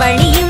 வழியும்